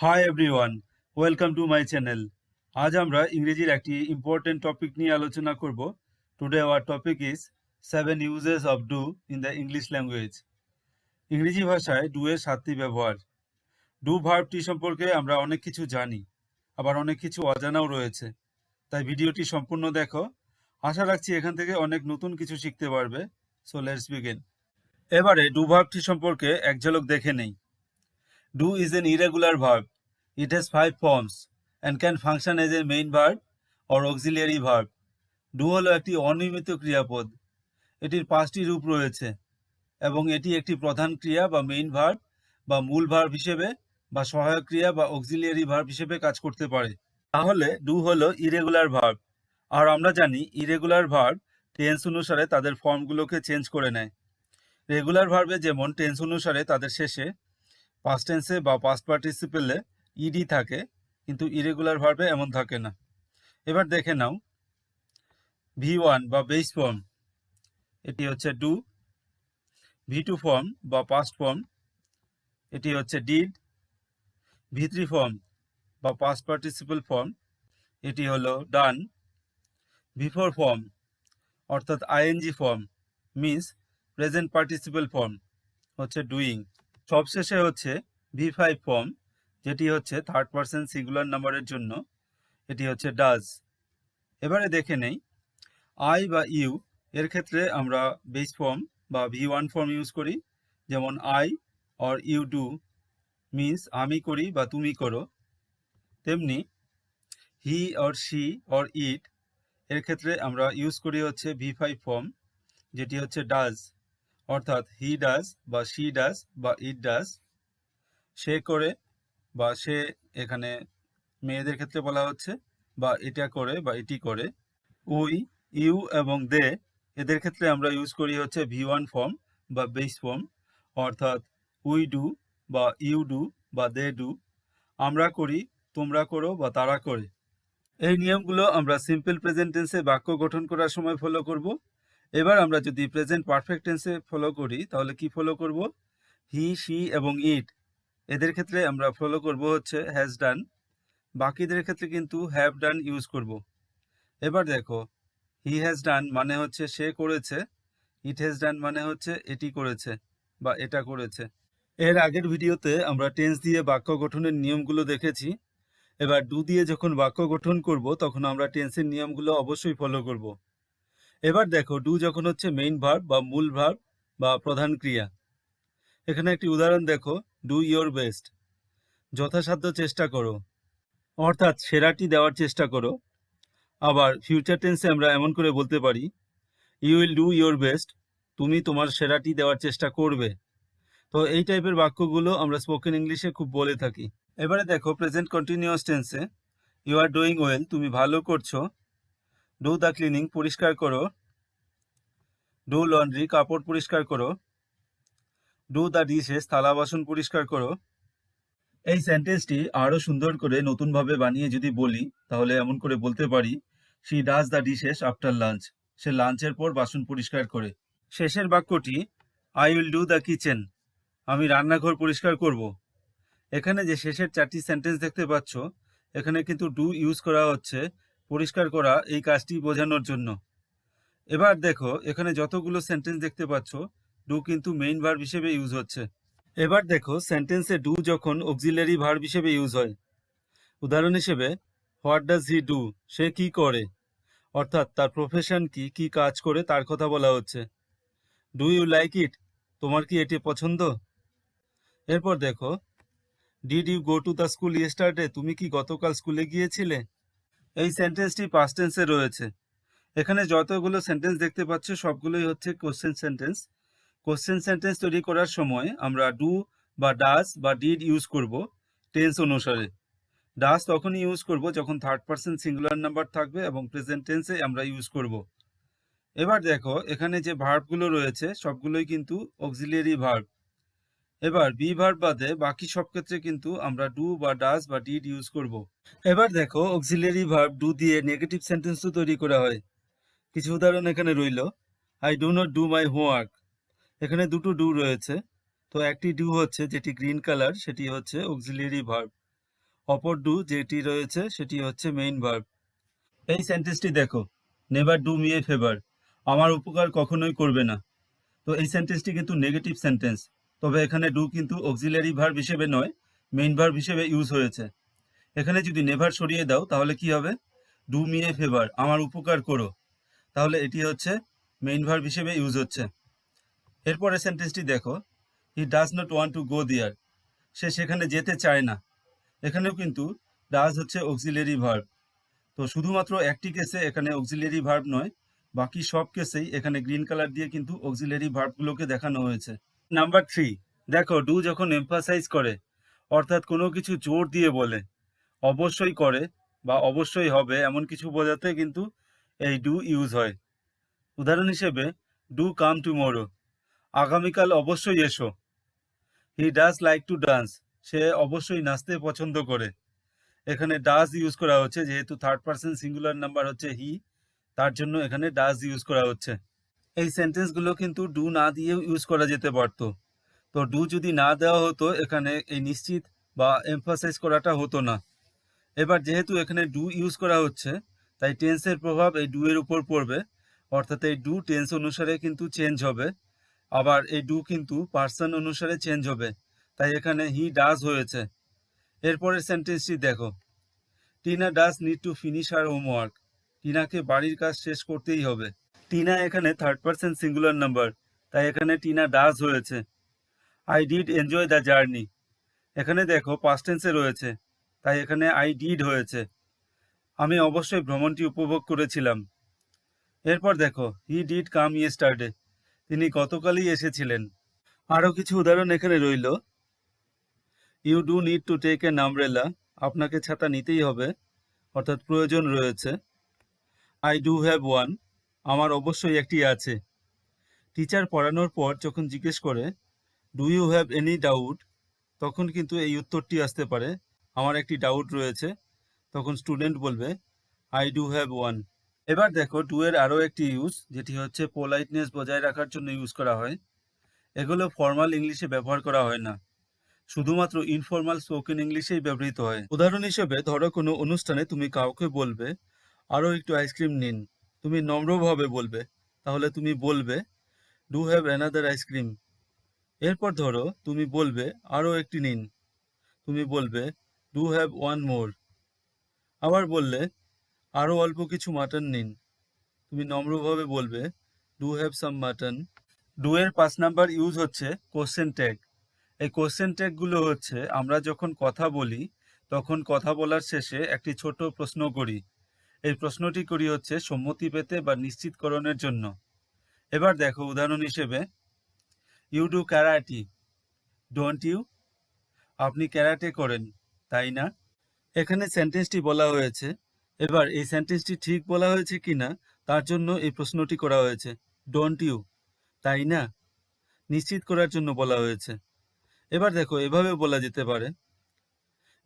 Hi everyone welcome to my channel আজ আমরা ইংরেজির একটি ইম্পর্টেন্ট টপিক নিয়ে আলোচনা করব। Today our topic is seven uses of do in the English language ইংরেজি ভাষায় ডু এর সাতটি ব্যবহার। ডু ভার্বটি সম্পর্কে আমরা অনেক কিছু জানি, আবার অনেক কিছু অজানাও রয়েছে। তাই ভিডিওটি সম্পূর্ণ দেখো। আশা রাখছি এখান থেকে অনেক নতুন কিছু শিখতে পারবে। সো লেটস বিগিন এবারে ডু ভার্বটি সম্পর্কে এক ঝলক দেখে নেই। Do is an irregular verb. It has five forms and can function as a main verb or auxiliary verb. Do হলো একটি অনিয়মিত ক্রিয়াপদ এটির পাঁচটি রূপ রয়েছে এবং এটি একটি প্রধান ক্রিয়া বা মেইন ভার্ব বা মূল ভার্ব হিসেবে বা সহায়ক ক্রিয়া বা অক্সিলিয়ারি ভার্ব হিসেবে কাজ করতে পারে তাহলে ডু হলো ইরেগুলার ভার্ব আর আমরা জানি ইরেগুলার ভার্ব টেন্স অনুসারে তাদের ফর্মগুলোকে চেঞ্জ করে নেয় রেগুলার ভার্বে যেমন টেন্স অনুসারে তাদের শেষে পাস্ট টেন্সে বা পাস্ট পার্টিসিপেলে ইডি থাকে, কিন্তু ইরেগুলার ভার্বে এমন থাকে না। এবার দেখে নাও। ভি ওয়ান বা বেস ফর্ম এটি হচ্ছে ডু ভি টু ফর্ম বা পাস্ট ফর্ম এটি হচ্ছে ডিড ভি থ্রি ফর্ম বা পাস্ট পার্টিসিপেল ফর্ম এটি হলো ডান ভি ফোর ফর্ম অর্থাৎ ING form means present participle form হচ্ছে ডুইং সবশেষে হচ্ছে ভি ফাইভ ফর্ম যেটি হচ্ছে থার্ড পার্সন সিঙ্গুলার নাম্বারের জন্য, এটি হচ্ছে ডাজ এবারে দেখে নেই আই বা ইউ এর ক্ষেত্রে আমরা বেস ফর্ম বা ভি ওয়ান ফর্ম ইউজ করি, যেমন I or you do means আমি করি বা তুমি করো। তেমনি he or she or it এর ক্ষেত্রে আমরা ইউজ করি হচ্ছে ভি ফাইভ ফর্ম যেটি হচ্ছে ডাজ অর্থাৎ হি ডাজ বা শি ডাজ বা ইট ডাজ সে করে বা সে এখানে মেয়েদের ক্ষেত্রে বলা হচ্ছে, বা এটা করে বা এটি করে। উই ইউ এবং দে এদের ক্ষেত্রে আমরা ইউজ করি হচ্ছে ভি ওয়ান ফর্ম বা বেস ফর্ম অর্থাৎ উই ডু বা ইউ ডু বা দে ডু আমরা করি, তোমরা করো বা তারা করে। এই নিয়মগুলো আমরা সিম্পল প্রেজেন্টেন্সে বাক্য গঠন করার সময় ফলো করব। এবার আমরা যদি প্রেজেন্ট পারফেক্ট টেন্সে ফলো করি, তাহলে কি ফলো করব? হি শি এবং ইট এদের ক্ষেত্রে আমরা ফলো করব হচ্ছে হ্যাজ ডান বাকিদের ক্ষেত্রে কিন্তু হ্যাভ ডান ইউজ করব। এবার দেখো হি হ্যাজ ডান মানে হচ্ছে সে করেছে ইট হ্যাজ ডান মানে হচ্ছে এটি করেছে বা এটা করেছে। এর আগের ভিডিওতে আমরা টেন্স দিয়ে বাক্য গঠনের নিয়মগুলো দেখেছি। এবার ডু দিয়ে যখন বাক্য গঠন করব, তখন আমরা টেন্সের নিয়মগুলো অবশ্যই ফলো করব। এবার দেখো ডু যখন হচ্ছে মেইন ভার্ব বা মূল ভার্ব বা প্রধান ক্রিয়া, এখানে একটি উদাহরণ দেখো ডু ইয়োর বেস্ট যথাসাধ্য চেষ্টা করো, অর্থাৎ সেরাটি দেওয়ার চেষ্টা করো, আবার ফিউচার টেন্সে আমরা এমন করে বলতে পারি you will do your best তুমি তোমার সেরাটি দেওয়ার চেষ্টা করবে, তো এই টাইপের বাক্যগুলো আমরা স্পোকেন ইংলিশে খুব বলে থাকি। এবারে দেখো প্রেজেন্ট কন্টিনিউয়াস টেন্সে ইউ আর ডুইং ওয়েল তুমি ভালো করছ ডু দ্য ক্লিনিং পরিষ্কার করো। ডু লন্ড্রি কাপড় পরিষ্কার করো। ডু দ্য ডিশেস থালা বাসন পরিষ্কার করো। এই সেন্টেন্সটি আরও সুন্দর করে নতুনভাবে বানিয়ে যদি বলি, তাহলে এমন করে বলতে পারি she does the dishes after lunch সে লাঞ্চের পর বাসন পরিষ্কার করে। শেষের বাক্যটি I will do the kitchen আমি রান্নাঘর পরিষ্কার করব। এখানে যে শেষের চারটি সেন্টেন্স দেখতে পাচ্ছ, এখানে কিন্তু ডু ইউজ করা হচ্ছে। পরিষ্কার করা এই কাজটি বোঝানোর জন্য। এবার দেখো, এখানে যতগুলো সেন্টেন্স দেখতে পাচ্ছ ডু কিন্তু মেইন ভার্ব হিসেবে ইউজ হচ্ছে। এবার দেখো সেন্টেন্সে ডু যখন অক্সিলারি ভার্ব হিসেবে ইউজ হয়। উদাহরণ হিসেবে হোয়াট ডাজ হি ডু সে কি করে? অর্থাৎ তার প্রফেশন কি কি কাজ করে, তার কথা বলা হচ্ছে। ডু ইউ লাইক ইট তোমার কি এটি পছন্দ? এরপর দেখো did you go to the school yesterday তুমি কি গতকাল স্কুলে গিয়েছিলে? এই সেন্টেন্সটি পাস্ট টেন্সে রয়েছে। এখানে যতগুলো সেন্টেন্স দেখতে পাচ্ছ, সবগুলোই হচ্ছে কোশ্চেন সেন্টেন্স কোশ্চেন সেন্টেন্স তৈরি করার সময় আমরা ডু বা ডাস বা ডিড ইউজ করব টেন্স অনুসারে। ডাস তখনই ইউজ করব যখন থার্ড পার্সন সিঙ্গুলার নাম্বার থাকবে এবং প্রেজেন্ট টেন্সে আমরা ইউজ করব। এবার দেখো, এখানে যে ভার্বগুলো রয়েছে, সবগুলোই কিন্তু অক্সিলিয়ারি ভার্ব এবার বি ভার্ব বাদে বাকি সব ক্ষেত্রে কিন্তু আমরা ডু বা ডাস বা ডিড ইউজ করব। এবার দেখো অক্সিলিয়ারি ভার্ব ডু দিয়ে নেগেটিভ সেন্টেন্সও তৈরি করা হয়। কিছু উদাহরণ এখানে রইল। I do not do my homework এখানে দুটো ডু রয়েছে। তো একটি ডু হচ্ছে যেটি গ্রিন কালার সেটি হচ্ছে অক্সিলিয়ারি ভার্ব অপর ডু যেটি রয়েছে, সেটি হচ্ছে মেইন ভার্ব এই সেন্টেন্সটি দেখো। Never do me a favour আমার উপকার কখনোই করবে না। তো এই সেন্টেন্সটি কিন্তু নেগেটিভ সেন্টেন্স তবে এখানে ডু কিন্তু অক্সিলারি ভার্ব হিসেবে নয়, মেইন ভার্ব হিসেবে ইউজ হয়েছে। এখানে যদি নেভার সরিয়ে দাও, তাহলে কি হবে? ডু মি এ ফেভার, আমার উপকার করো। তাহলে এটি হচ্ছে মেইন ভার্ব হিসেবে ইউজ হচ্ছে। এরপরে সেন্টেন্সটি দেখো। He does not want to go there সে সেখানে যেতে চায় না। এখানেও কিন্তু ডাজ হচ্ছে অক্সিলারি ভার্ব। তো শুধুমাত্র একটি কেসে এখানে অক্সিলারি ভার্ব নয়, বাকি সব কেসেই এখানে গ্রিন কালার দিয়ে কিন্তু অক্সিলারি ভার্বগুলোকে দেখানো হয়েছে। নাম্বার থ্রি দেখো ডু যখন এমফাসাইজ করে, অর্থাৎ কোনো কিছু জোর দিয়ে বলে, অবশ্যই করে বা অবশ্যই হবে, এমন কিছু বোঝাতে কিন্তু এই ডু ইউজ হয়। উদাহরণ হিসেবে ডু কাম টুমোরো আগামীকাল অবশ্যই এসো। He does like to dance সে অবশ্যই নাচতে পছন্দ করে। এখানে ডাজ ইউজ করা হচ্ছে, যেহেতু থার্ড পার্সন সিঙ্গুলার নাম্বার হচ্ছে হি তার জন্য এখানে ডাজ ইউজ করা হচ্ছে। এই সেন্টেন্সগুলো কিন্তু ডু না দিয়েও ইউজ করা যেতে পারতো। তো ডু যদি না দেওয়া হতো, এখানে এই নিশ্চিত বা এমফাসাইজ করাটা হতো না। এবার যেহেতু এখানে ডু ইউজ করা হচ্ছে, তাই টেন্সের প্রভাব এই ডু এর উপর পড়বে। অর্থাৎ এই ডু টেন্স অনুসারে কিন্তু চেঞ্জ হবে। আবার এই ডু কিন্তু পার্সন অনুসারে চেঞ্জ হবে। তাই এখানে হি ডাজ হয়েছে। এরপরের সেন্টেন্সটি দেখো। Tina does need to finish our homework টিনাকে বাড়ির কাজ শেষ করতেই হবে। টিনা এখানে থার্ড পার্সন সিঙ্গুলার নাম্বার তাই এখানে টিনা ডাজ হয়েছে। I did enjoy the journey এখানে দেখো পাস্ট টেন্সে রয়েছে, তাই এখানে আই ডিড হয়েছে। আমি অবশ্যই ভ্রমণটি উপভোগ করেছিলাম। এরপর দেখো হি ডিড কাম ইয়ে ইয়েস্টারডে তিনি গতকালই এসেছিলেন। আরও কিছু উদাহরণ এখানে রইল। You do need to take an umbrella আপনাকে ছাতা নিতেই হবে, অর্থাৎ প্রয়োজন রয়েছে। আই ডু হ্যাভ ওয়ান আমার অবশ্যই একটি আছে। টিচার পড়ানোর পর যখন জিজ্ঞেস করে do you have any doubt তখন কিন্তু এই উত্তরটি আসতে পারে। আমার একটি ডাউট রয়েছে। তখন স্টুডেন্ট বলবে আই ডু হ্যাভ ওয়ান এবার দেখো ডু এর আরও একটি ইউজ যেটি হচ্ছে পোলাইটনেস বজায় রাখার জন্য ইউজ করা হয়। এগুলো ফর্মাল ইংলিশে ব্যবহার করা হয় না। শুধুমাত্র ইনফর্মাল স্পোকেন ইংলিশেই ব্যবহৃত হয়। উদাহরণ হিসেবে, ধরো কোনো অনুষ্ঠানে তুমি কাউকে বলবে, আরও একটু আইসক্রিম নিন। তুমি নম্রভাবে বলবে, তাহলে তুমি বলবে ডু হ্যাভ অ্যানাদার আইসক্রিম এরপর ধরো, তুমি বলবে আরও একটি নিন। তুমি বলবে ডু হ্যাভ ওয়ান মোর আবার বললে আরও অল্প কিছু মাটন নিন। তুমি নম্রভাবে বলবে do have some mutton do এর পাঁচ নাম্বার ইউজ হচ্ছে কোশ্চেন ট্যাগ এই কোশ্চেন ট্যাগগুলো হচ্ছে, আমরা যখন কথা বলি, তখন কথা বলার শেষে একটি ছোট প্রশ্ন করি। এই প্রশ্নটি করি হচ্ছে সম্মতি পেতে বা নিশ্চিতকরণের জন্য। এবার দেখো উদাহরণ হিসেবে you do karate don't you আপনি ক্যারাটে করেন, তাই না? এখানে সেন্টেন্সটি বলা হয়েছে। এবার এই সেন্টেন্সটি ঠিক বলা হয়েছে কি না তার জন্য এই প্রশ্নটি করা হয়েছে ডোন্ট ইউ তাই না? নিশ্চিত করার জন্য বলা হয়েছে। এবার দেখো এভাবে বলা যেতে পারে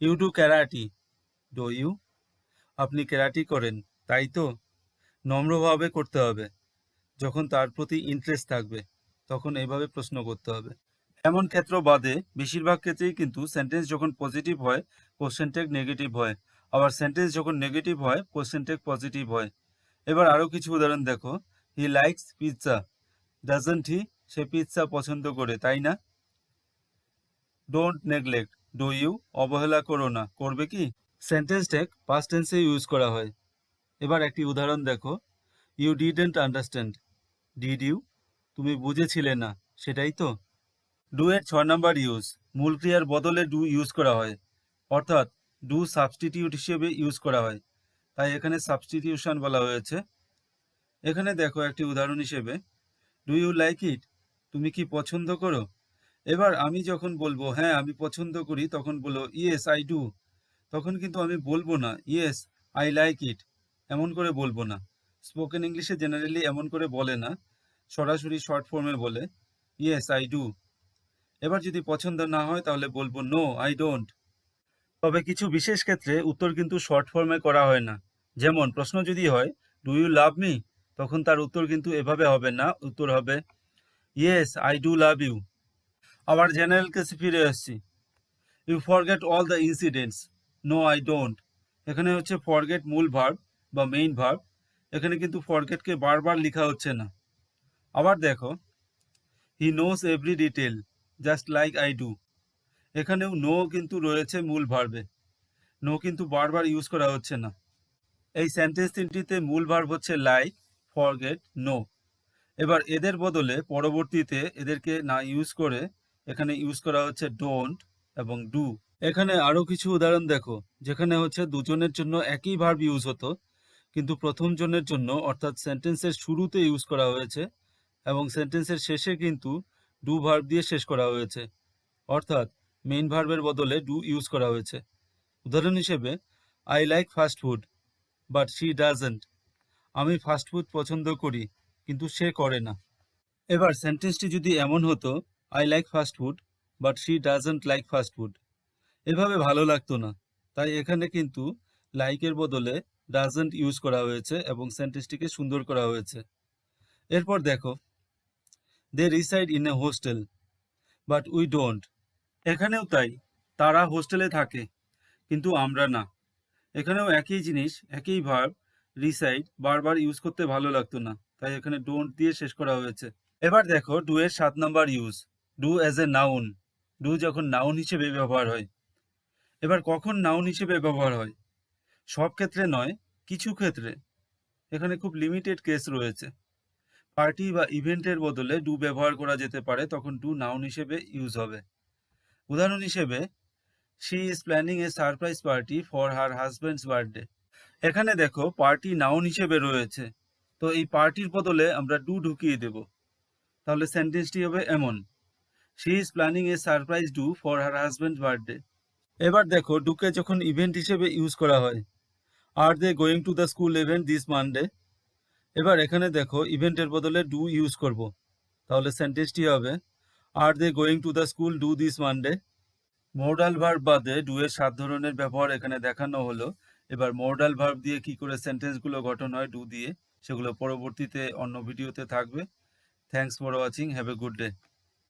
you do karate do you আপনি ক্যারাটি করেন, তাই তো? নম্রভাবে করতে হবে। যখন তার প্রতি ইন্টারেস্ট থাকবে, তখন এইভাবে প্রশ্ন করতে হবে। এমন ক্ষেত্র বাদে, বেশিরভাগ ক্ষেত্রেই কিন্তু সেন্টেন্স যখন পজিটিভ হয় কোশ্চেন টেক নেগেটিভ হয়। আবার সেন্টেন্স যখন নেগেটিভ হয় কোশ্চেন টেক পজিটিভ হয়। এবার আরও কিছু উদাহরণ দেখো। He likes pizza doesn't he say pizza পছন্দ করে, তাই না? ডোন্ট নেগলেক্ট ডু ইউ অবহেলা করো না। করবে কি? সেন্টেন্স টেক পাস্ট টেন্সে ইউজ করা হয়। এবার একটি উদাহরণ দেখো। You didn't understand did you তুমি বুঝেছিলে না। সেটাই তো। ডু এর ছয় নাম্বার ইউজ মূল ক্রিয়ার বদলে ডু ইউজ করা হয়। অর্থাৎ ডু সাবস্টিটিউট হিসেবে ইউজ করা হয়। তাই এখানে সাবস্টিটিউশন বলা হয়েছে। এখানে দেখো একটি উদাহরণ হিসেবে। ডু ইউ লাইক ইট তুমি কি পছন্দ করো? এবার আমি যখন বলব হ্যাঁ আমি পছন্দ করি, তখন বলো ইয়েস আই ডু তখন কিন্তু আমি বলব না ইয়েস আই লাইক ইট এমন করে বলব না। স্পোকেন ইংলিশে জেনারেলি এমন করে বলে না, সরাসরি শর্ট ফর্মে বলে ইয়েস আই ডু এবার যদি পছন্দ না হয় তাহলে বলব নো আই ডোন্ট তবে কিছু বিশেষ ক্ষেত্রে উত্তর কিন্তু শর্ট ফর্মে করা হয় না। যেমন, প্রশ্ন যদি হয় ডু ইউ লাভ মি তখন তার উত্তর কিন্তু এভাবে হবে না, উত্তর হবে yes I do love you আবার জেনারেল কেসে ফিরে আসছি। You forget all the incidents no I don't এখানে হচ্ছে ফরগেট মূল ভার্ব বা মেইন ভার্ব এখানে কিন্তু ফরগেটকে বারবার লেখা হচ্ছে না। আবার দেখো he knows every detail just like I do এখানেও নো কিন্তু রয়েছে মূল ভার্বে নো কিন্তু বারবার ইউজ করা হচ্ছে না। এই সেন্টেন্স তিনটিতে মূল ভার্ব হচ্ছে লাইক ফরগেট নো এবার এদের বদলে পরবর্তীতে এদেরকে না ইউজ করে এখানে ইউজ করা হচ্ছে ডোন্ট এবং ডু এখানে আরও কিছু উদাহরণ দেখো, যেখানে হচ্ছে দুজনের জন্য একই ভার্ব ইউজ হতো, কিন্তু প্রথম জনের জন্য, অর্থাৎ সেন্টেন্সের শুরুতে ইউজ করা হয়েছে, এবং সেন্টেন্সের শেষে কিন্তু ডু ভার্ব দিয়ে শেষ করা হয়েছে, অর্থাৎ মেইন ভার্বের বদলে ডু ইউজ করা হয়েছে। উদাহরণ হিসেবে I like fast food but she doesn't আমি ফাস্ট ফুড পছন্দ করি, কিন্তু সে করে না। এবার সেন্টেন্সটি যদি এমন হতো I like fast food but she doesn't like fast food এভাবে ভালো লাগতো না। তাই এখানে কিন্তু লাইকের বদলে ডাজেন্ট ইউজ করা হয়েছে এবং সেন্টেন্সটিকে সুন্দর করা হয়েছে। এরপর দেখো they reside in a hostel but we don't এখানেও তাই, তারা হোস্টেলে থাকে, কিন্তু আমরা না। এখানেও একই জিনিস, একই ভার্ব রিসাইড বারবার ইউজ করতে ভালো লাগতো না, তাই এখানে ডোন্ট দিয়ে শেষ করা হয়েছে। এবার দেখো ডু এর সাত number use do as a noun do যখন নাউন হিসেবে ব্যবহার হয় এবার কখন নাউন হিসেবে ব্যবহার হয়? সব ক্ষেত্রে নয়, কিছু ক্ষেত্রে। এখানে খুব লিমিটেড কেস রয়েছে। পার্টি বা ইভেন্টের বদলে ডু ব্যবহার করা যেতে পারে, তখন ডু নাউন হিসেবে ইউজ হবে। উদাহরণ হিসেবে she is planning a surprise party for her husband's birthday এখানে দেখো পার্টি নাউন হিসেবে রয়েছে। তো এই পার্টির বদলে আমরা ডু ঢুকিয়ে দেব। তাহলে সেন্টেন্সটি হবে এমন। She is planning a surprise do for her husband's birthday এবার দেখো ডুকে যখন ইভেন্ট হিসেবে ইউজ করা হয় are they going to the school event this Monday এবার এখানে দেখো ইভেন্টের বদলে ডু ইউজ করব। তাহলে সেন্টেন্সটি হবে are they going to the school do this Monday modal verb বাদে ডু এর সাত ধরনের ব্যবহার এখানে দেখানো হলো। এবার মোডাল ভার্ব দিয়ে কি করে সেন্টেন্সগুলো গঠন হয় ডু দিয়ে, সেগুলো পরবর্তীতে অন্য ভিডিওতে থাকবে। Thanks for watching have a good day